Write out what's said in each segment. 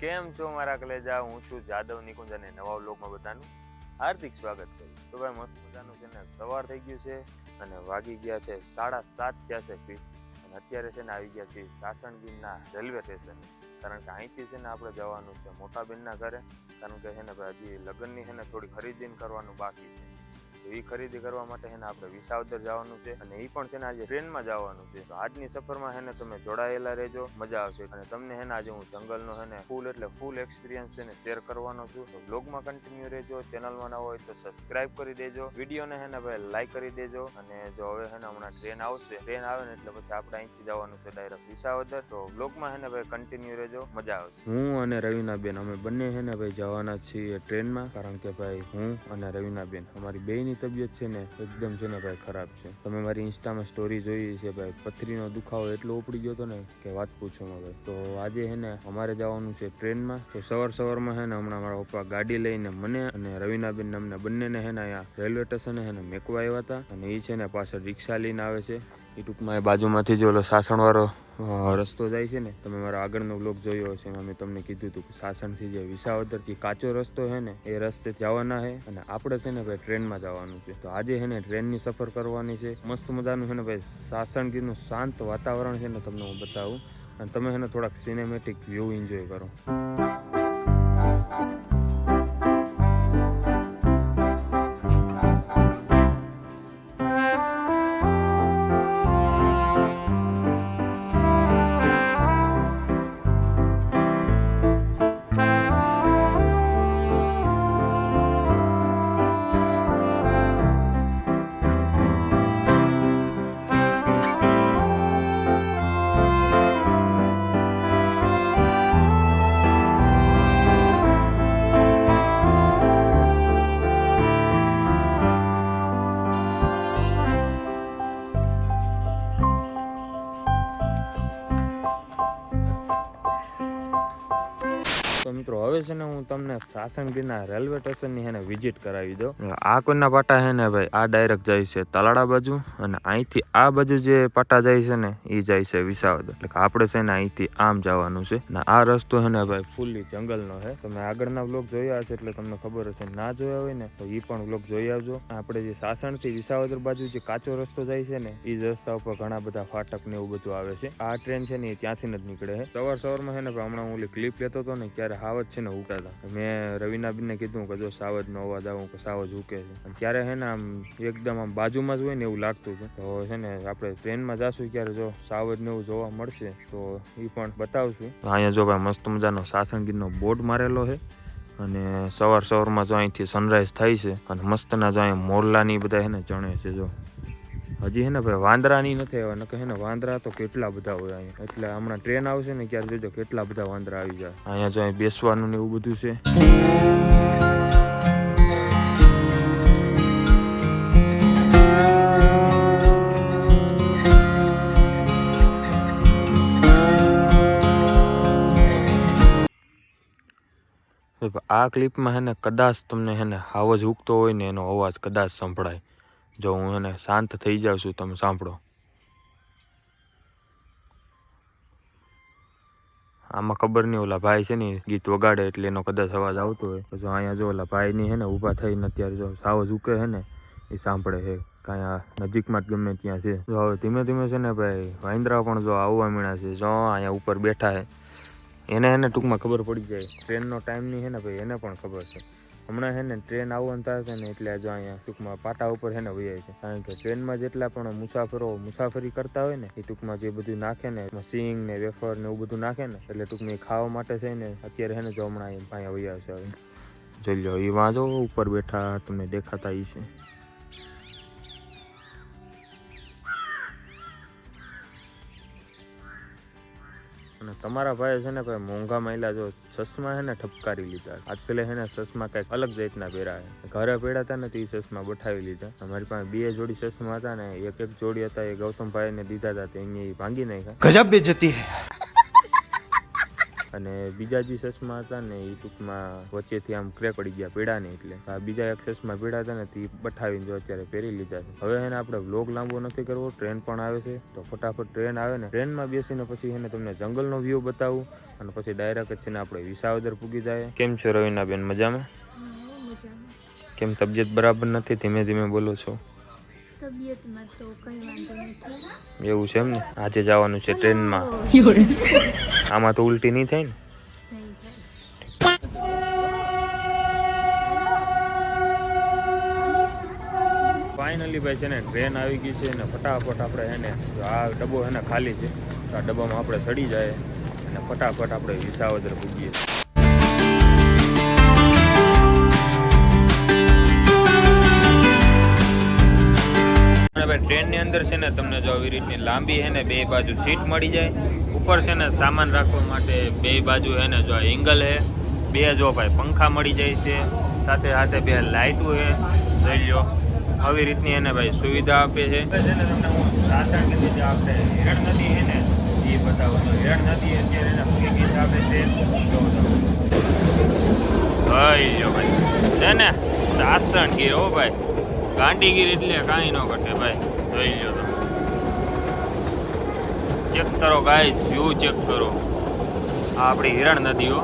કેમ છો મારા કલેજા? હું છું જાદવ નિકુંજ અને નવા વ્લોગમાં બધાનું હાર્દિક સ્વાગત કરું તો ભાઈ, મસ્ત મજાનું છે ને? સવાર થઈ ગયું છે અને વાગી ગયા છે, સાડા સાત થયા છે ફીટ અને અત્યારે છે ને આવી ગયા છીએ સાસણગીરના રેલવે સ્ટેશન. કારણ કે અહીંથી છે ને આપણે જવાનું છે મોટા બેનના ઘરે. કારણ કે છે ને ભાઈ, હજી લગ્નની છે ને થોડી ખરીદીને કરવાનું બાકી છે. તો એ ખરીદી કરવા માટે એને આપણે વિસાવદર જવાનું છે અને એ પણ છે ને આજે ટ્રેનમાં જવાનું છે. તો આજની સફરમાં હેને તમે જોડાયેલા રહેજો, મજા આવશે. અને તમને હેને આજે હું જંગલનો છે ને ફૂલ એટલે ફૂલ એક્સપિરિયન્સ છે ને શેર કરવાનો છું. તો બ્લોગમાં કન્ટિન્યુ રહેજો ચેનલમાં ના હોય તો સબસ્ક્રાઇબ કરી દેજો. વિડીયોને છે ને ભાઈ લાઈક કરી દેજો. અને જો હવે હેને હમણાં ટ્રેન આવશે ટ્રેન આવે ને એટલે પછી આપણે અહીંથી જવાનું છે ડાયરેક્ટ વિસાવદર. તો બ્લોગમાં છે ને ભાઈ કન્ટિન્યુ રહેજો, મજા આવશે. હું અને રવિના બેન અમે બંને હેને ભાઈ જવાના છીએ ટ્રેનમાં કારણ કે ભાઈ હું અને રવિના બેન અમારી બેયની તબિયત છે ને એકદમ છે ને ભાઈ ખરાબ છે. તમે મારી ઇન્સ્ટામાં સ્ટોરી જોઈ છે ભાઈ. પથરીનો દુખાવો એટલો ઉપડી ગયો હતો ને કે વાત પૂછો હવે. તો આજે હે ને અમારે જવાનું છે ટ્રેનમાં. તો સવાર સવારમાં હે ને હમણાં મારા પપ્પા ગાડી લઈને મને અને રવિનાબેન અમને બંનેને હે ને અહીંયા રેલવે સ્ટેશને હે ને મેકવા આવ્યા હતા. અને એ છે ને પાછળ રિક્ષા લઈને આવે છે. એ ટૂંકમાં એ બાજુમાંથી જો ઓલો સાસણવાળો રસ્તો જાય છે ને, તમે મારો આગળનો બ્લોગ જોયો હશે, એમાં મેં તમને કીધું હતું કે સાસણથી જે વિસાવદરથી કાચો રસ્તો છે ને, એ રસ્તે જવાના છે અને આપણે છે ને ભાઈ ટ્રેનમાં જવાનું છે. તો આજે છે ને ટ્રેનની સફર કરવાની છે. મસ્ત મજાનું છે ને ભાઈ સાસણગીરનું શાંત વાતાવરણ છે ને તમને હું બતાવું. અને તમે છે ને થોડાક સિનેમેટિક વ્યૂ એન્જોય કરો. સાસણગીરના રેલવે સ્ટેશનની હેને વિઝિટ કરાવી દો. આ કોઈના પાટા હે ને ભાઈ? આ ડાયરેક્ટ જાય છે તલાડા બાજુ અને અહીંથી આ બાજુ જે પાટા જાય છે ને એ જાય છે વિસાવદર. એટલે કે આપણે છે ને અહીંથી આમ જવાનું છે. ને આ રસ્તો છે ને ભાઈ ફૂલ્લી જંગલનો છે તમે આગળના બ્લોક જોયા હશે એટલે તમને ખબર હશે. ના જોયા હોય ને, તો એ પણ બ્લોક જોઈ આવજો. આપણે જે સાસણથી વિસાવદર બાજુ જે કાચો રસ્તો જાય છે ને એ રસ્તા ઉપર ઘણા બધા ફાટક ને એવું બધું આવે છે. આ ટ્રેન છે ને એ ત્યાંથી જ નીકળે છે સવાર સવારમાં છે ને હમણાં હું ક્લિપ લેતો હતો ને, ત્યારે હાવત છે ને ઉગતા હતા. મેં રવિનાબેનને કીધું કે જો સાવજનો અવાજ આવું કે સાવજ ઉકે છે. અને ત્યારે છે ને આમ એકદમ આમ બાજુમાં જ હોય ને એવું લાગતું છે તો છે ને આપણે ટ્રેનમાં જાશું ત્યારે જો સાવજને એવું જોવા મળશે, તો એ પણ બતાવશું. અહીંયા જો ભાઈ મસ્ત મજાનો સાસણગીરનો બોર્ડ મારેલો છે અને સવાર સવારમાં જો અહીંથી સનરાઈઝ થાય છે. અને મસ્તના જો અહીંયા મોરલાની બધા છે ને ચણે છે જો. હજી હે ને ભાઈ વાંદરાની નથી આવ્યા નકે હે ને વાંદરા તો કેટલા બધા હોય અહીંયા. એટલે હમણાં ટ્રેન આવશે ને ક્યારે જોજો કેટલા બધા વાંદરા આવી જાય. અહીંયા જો અહીં બેસવાનું ને એવું બધું છે. આ ક્લિપમાં હે ને કદાચ તમને હે ને હાવ ઉગતો હોય ને એનો અવાજ કદાચ સંભળાય. જો હું એને શાંત થઈ જાઉં છું, તમે સાંભળો. આમાં ખબર નહીં, ઓલા ભાઈ છે ને ગીત વગાડે એટલે એનો કદાચ અવાજ આવતો હોય. જો અહીંયા જો ઓલા ભાઈની હે ને ઊભા થઈને અત્યારે જો સાવ ઝૂકે હે ને, એ સાંભળે છે કાંઈ આ નજીકમાં જ ગમે ત્યાં છે. જો હવે ધીમે ધીમે છે ને ભાઈ, વાંદરા પણ જો આવવા મીણા છે. જો અહીંયા ઉપર બેઠા છે એને એને ટૂંકમાં ખબર પડી જાય. ટ્રેનનો ટાઈમ નહીં છે ને ભાઈ, એને પણ ખબર છે. હમણાં છે ને ટ્રેન આવવાનું થાય છે ને એટલે જો અહીંયા ટૂંકમાં પાટા ઉપર છે ને વૈયાય છે. કારણ કે ટ્રેનમાં જેટલા પણ મુસાફરો મુસાફરી કરતા હોય ને, એ ટૂંકમાં જે બધું નાખે ને સિંગ ને વેફર ને એવું બધું નાખે ને, એટલે ટૂંકમાં ખાવા માટે છે ને અત્યારે છે ને જો હમણાં અહીં અહીંયા વૈયા છે. હવે જોઈ લો એ વાંચો ઉપર બેઠા, તમને દેખાતા એ છે. તમારા ભાઈ છે ને ભાઈ મોંઘા મહિલા જો ચશ્મા છે ને ઠપકારી લીધા. આજ પેલા છે ને ચશ્મા કંઈક અલગ જાતના પહેરાય ઘરે પહેર્યા હતા ને તે ચશ્મા બઠાવી લીધા. અમારી પાસે બે જોડી ચશ્મા હતા ને, એક એક જોડી હતા એ ગૌતમભાઈ ને દીધા હતા તે અહીંયા ભાંગી નાખ્યા. ગજબ બેજતી હે અને બીજા જે ચશ્મા હતા ને એ ટૂંકમાં વચ્ચેથી આમ ક્રેક પડી ગયા પીડા ને એટલે. આ બીજા એક ચશ્મા પીડા હતા ને તે બઠાવીને જો અત્યારે પહેરી લીધા છે. હવે એને આપણે વ્લોગ લાંબો નથી કરવો ટ્રેન પણ આવે છે. તો ફટાફટ ટ્રેન આવે ને ટ્રેનમાં બેસીને પછી એને તમને જંગલનો વ્યૂ બતાવું અને પછી ડાયરેક્ટ છે ને આપણે વિસાવદર પૂગી જાય. કેમ છો રવિના બેન મજામાં. કેમ તબિયત બરાબર નથી? ધીમે ધીમે બોલો છો. એવું છે એમ ને આજે જવાનું છે ટ્રેનમાં. આમાં તો ઉલટી નહીં થાય ને? ફાઇનલી ભાઈ છે ને ટ્રેન આવી ગઈ છે ને ફટાફટ આપણે એને આ ડબ્બો છે ને ખાલી છે. આ ડબ્બામાં આપણે ચડી જાય અને ફટાફટ આપણે વિસાવદર પૂગીએ. ભાઈ ટ્રેનની અંદર છે ને તમને જો આવી રીતની લાંબી છે ને બે બાજુ સીટ મળી જાય. ઉપર છે ને સામાન રાખવા માટે બે બાજુ છે ને જો એંગલ છે. બે જો ભાઈ પંખા મળી જાય છે. સાથે સાથે બે લાઇટો છે. જોઈ લો આવી રીતની એને ભાઈ સુવિધા આપે છે. તમને હું સાસણ કે જે આપણે હેરણ નદી છે ને, એ બતાવું. તો હિરણ નદી અત્યારે એના પૂરી ગઈ છે. ભાઈ જો ભાઈ. છે ને સાસણ ગીર હો ભાઈ. ગાંડીગીર એટલે કાંઈ ન ઘટે ભાઈ, જોઈ લો તમે. ચેક કરો ગાઈસ વ્યૂ ચેક કરો. આ આપણી હિરણ નદીઓ.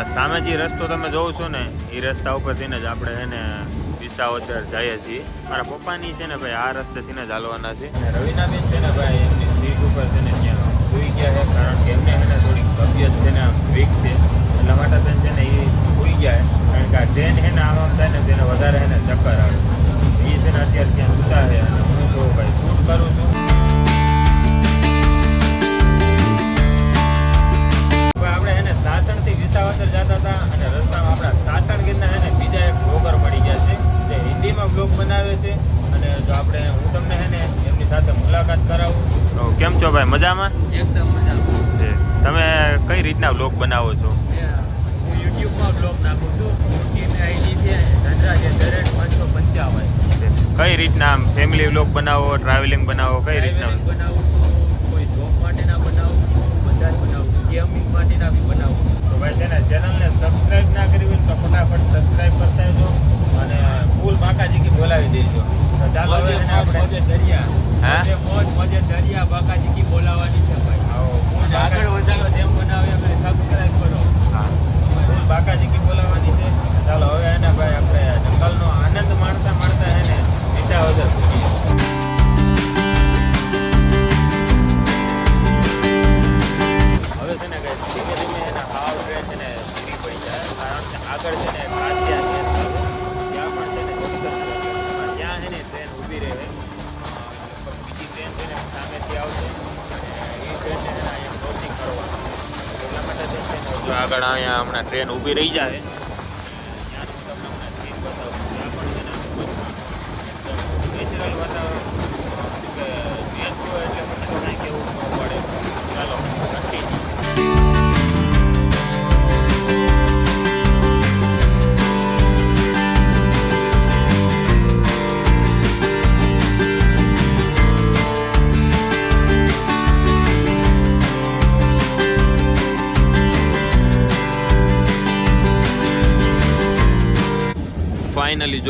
આ સામે રસ્તો તમે જોવો છો ને, એ રસ્તા ઉપરથી જ આપણે એને વિસાવદર જઈએ છીએ. મારા પપ્પાની છે ને ભાઈ, આ રસ્તેથી જ હાલવાના છે. અને રવિના બેન છે ને ભાઈ, એમની સીટ ઉપર છે ને ત્યાં સુઈ ગયા છે, કારણ કે એમને છે ને થોડીક તબિયત છે ને વીક છે. એટલા માટે બેન છે ને એ સુઈ ગયા છે, કારણ કે આ ટ્રેન છે ને આમ થાય ને તેને વધારે છે ને ચક્કર આવે. એ છે ને અત્યારે ત્યાં સુતા છે અને હું જો ભાઈ શૂટ કરું છું. સાસણથી વિસાવદર જતા હતા અને રસ્તામાં આપણા સાસણ ગીરના અને બીજા એક બ્લોગર મળી ગયા છે. જે હિન્દીમાં બ્લોગ બનાવે છે અને જો આપણે હું તમને હે ને એમની સાથે મુલાકાત કરાવું. કેમ છો ભાઈ મજામાં? એકદમ મજામાં. તમે કઈ રીતના બ્લોગ બનાવો છો? હું યુટ્યુબમાં બ્લોગ નાખું છું. યુટ્યુબની આઈડી છે ધનરાજ દરેક પાંચસો પંચાવન. કઈ રીતના આમ ફેમિલી બ્લોગ બનાવો ટ્રાવેલિંગ બનાવો કઈ રીતના? બનાવો કોઈ જોબ માટેના બનાવું બધા જ બનાવું ગેમિંગ માટેના બી બનાવું છે ને ચેનલને સબસ્ક્રાઇબ ના કરી હોય તો ફટાફટ સબસ્ક્રાઈબ કરતા રહેજો અને ફૂલ બાકાજી કી બોલાવી દેજો. તો ચાલો હવે આપણે દરિયા. હા? મોજે મોજ દરિયા બાકાજી કી બોલાવાની આગળ અહીંયા હમણાં ટ્રેન ઊભી રહી જાય.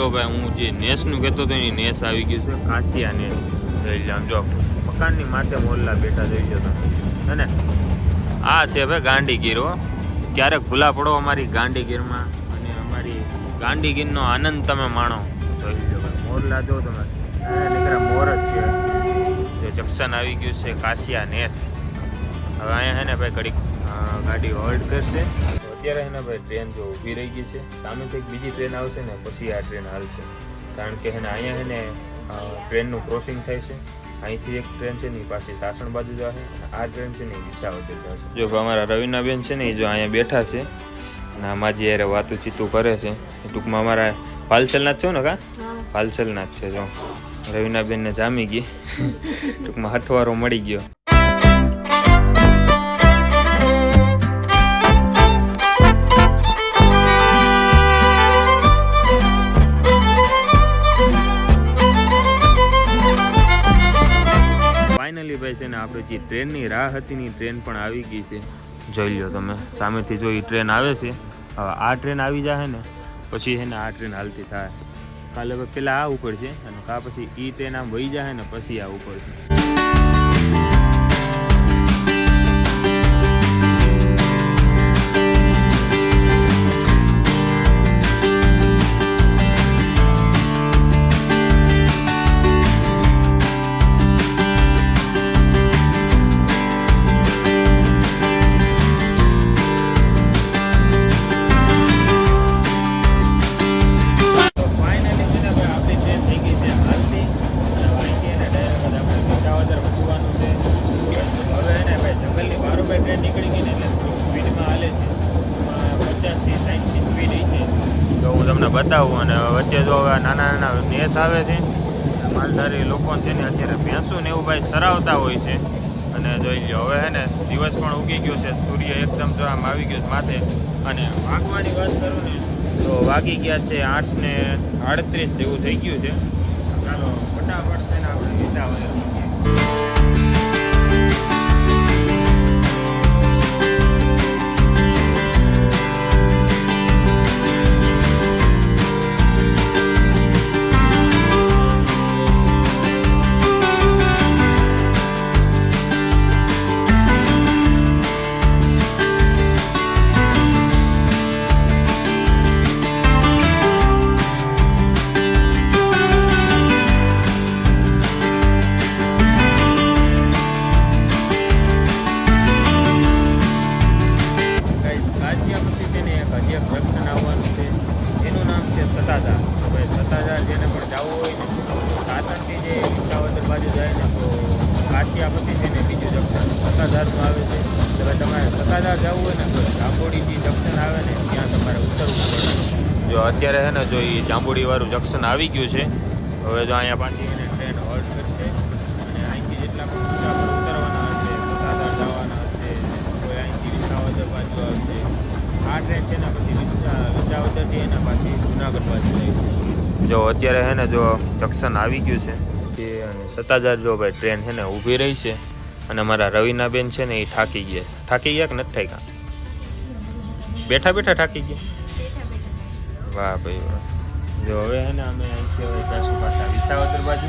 જો ભાઈ, હું જે નેસનું કહેતો હતો એની નેસ આવી ગયું છે કાશિયા નેસ. જોઈ લે આમ જો, મકાનની માથે મોલ્લા બેઠા જોઈ લો તમે. અને આ છે ભાઈ ગાંડીગીર, હો. ક્યારેક ભૂલા પડો અમારી ગાંડીગીરમાં, અને અમારી ગાંડીગીરનો આનંદ તમે માણો. જોઈ લો ભાઈ મોરલા જો તમે. દીકરા મોર જ છે. જે જંકશન આવી ગયું છે કાશિયા નેસ. હવે અહીંયા છે ને ભાઈ, ઘડીક ગાડી હોલ્ડ કરશે. અત્યારે એના ભાઈ ટ્રેન જો ઊભી રહી ગઈ છે. સામેથી એક બીજી ટ્રેન આવશે ને પછી આ ટ્રેન હાલશે. કારણ કે એને અહીંયા છે ને ટ્રેનનું ક્રોસિંગ થાય છે. અહીંથી એક ટ્રેન છે ને પાછી સાસણ બાજુ જશે અને આ ટ્રેન છે ને એ વિસાવદર જશે જો અમારા રવિનાબેન છે ને એ જો અહીંયા બેઠા છે. અને આમાં જે યારે વાતું ચીતું કરે છે. એ ટૂંકમાં અમારા પાલસલના જ છો ને કા? પાલસલના જ છે જો. રવિનાબેનને જામી ગઈ. ટૂંકમાં હથવારો મળી ગયો. ભાઈ છે ને આપણે જે ટ્રેનની રાહ હતી ને ટ્રેન પણ આવી ગઈ છે. જોઈ લો તમે, સામેથી જો એ ટ્રેન આવે છે, હવે આ ટ્રેન આવી જાય ને, પછી છે ને આ ટ્રેન હાલતી થાય. કાલે પેલા આ ઉપર છે અને કા પછી એ ટ્રેન આમ વહી જાય ને પછી આ ઉપર છે નેસ આવે છે. માલધારી લોકો છે ને અત્યારે ભેંસું ને એવું ભાઈ સરાવતા હોય છે. અને જોઈ લો હવે હે ને દિવસ પણ ઉગી ગયો છે. સૂર્ય એકદમ જો આમ આવી ગયો છે માથે. અને વાગવાની વાત કરું ને, તો વાગી ગયા છે આઠ ને આડત્રીસ જેવું થઈ ગયું છે. ચાલો, ફટાફટ થઈને આપણે વિસાવદર. કાશિયા ને બીજું જંક્શન. સતાધારમાં આવે છે. હવે તમારે સતાધાર જવું હોય ને તો જાંબોડી જે જંક્શન આવે ને ત્યાં તમારે ઉતરવું પડે. જો અત્યારે છે ને જો એ જાંબુડીવાળું વાળું જંક્શન આવી ગયું છે, હવે જો અહીંયા પાછી એને ટ્રેન હોલ્ટ કરશે. અને અહીંથી જેટલા પણ ઉતરવાના હશે, સતાધાર જવાના હશે, કોઈ અહીંથી વિસાવદર બાજુ આવશે, આ ટ્રેન છે ને પછી વિસા- વિસાવદરથી એના પાછી જુનાગઢ બાજુ જાય છે. જો અત્યારે છે ને જો જંક્શન આવી ગયું છે અને સતાધાર જો ભાઈ ટ્રેન છે ને ઊભી રહી છે અને અમારા રવિનાબેન છે ને એ થાકી ગયા. થાકી ગયા કે નથી થાક્યા? બેઠા બેઠા થાકી ગયા? વાહ ભાઈ વાહ. જો હવે હે ને અમે અહીંથી હવે જાશું પાછા વિસાવદર બાજુ.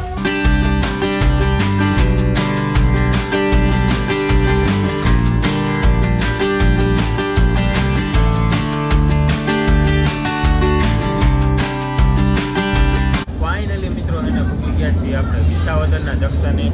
ફાઇનલી મિત્રો એને ભૂકી ગયા છીએ આપણે વિસાવદરના જંક્શને.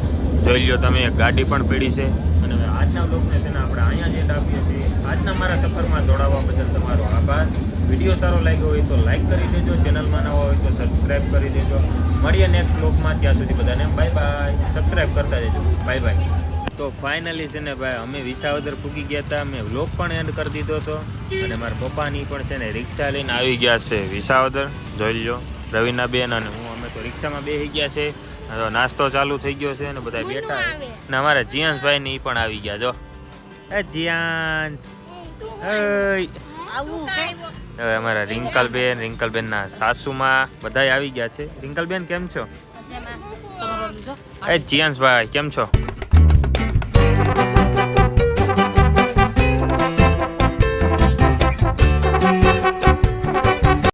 જોઈ લ્યો તમે ગાડી પણ પીડી છે. અને આજના બ્લોગને છે ને આપણે અહીંયા જ આપીએ છીએ. આજના મારા સફરમાં જોડાવા બદલ તમારો આભાર. વીડિયો સારો લાગ્યો હોય તો લાઈક કરી દેજો. ચેનલમાં નવા હોય તો સબસ્ક્રાઈબ કરી દેજો. મળીએ નેક્સ્ટ બ્લોગમાં ત્યાં સુધી બધાને બાય બાય સબસ્ક્રાઈબ કરતા દેજો બાય બાય તો ફાઇનલી છે ને ભાઈ, અમે વિસાવદર પૂકી ગયા હતા. મેં વ્લોગ પણ એન્ડ કરી દીધો હતો. અને મારા પપ્પાની પણ છે ને રિક્ષા લઈને આવી ગયા છે વિસાવદર. જોઈ લો રવિના બેન અને હું, અમે તો રિક્ષામાં બેસી ગયા છે. હવે નાસ્તો ચાલુ થઈ ગયો છે અને બધા બેઠા ને અમારા જીયાંશભાઈ ને એ પણ આવી ગયા જો. એ જીયાંશ. હવે અમારા રિંકલબેન રિંકલબેનના સાસુમાં બધાય આવી ગયા છે. રિંકલબેન કેમ છો? એ જીયાંશભાઈ કેમ છો?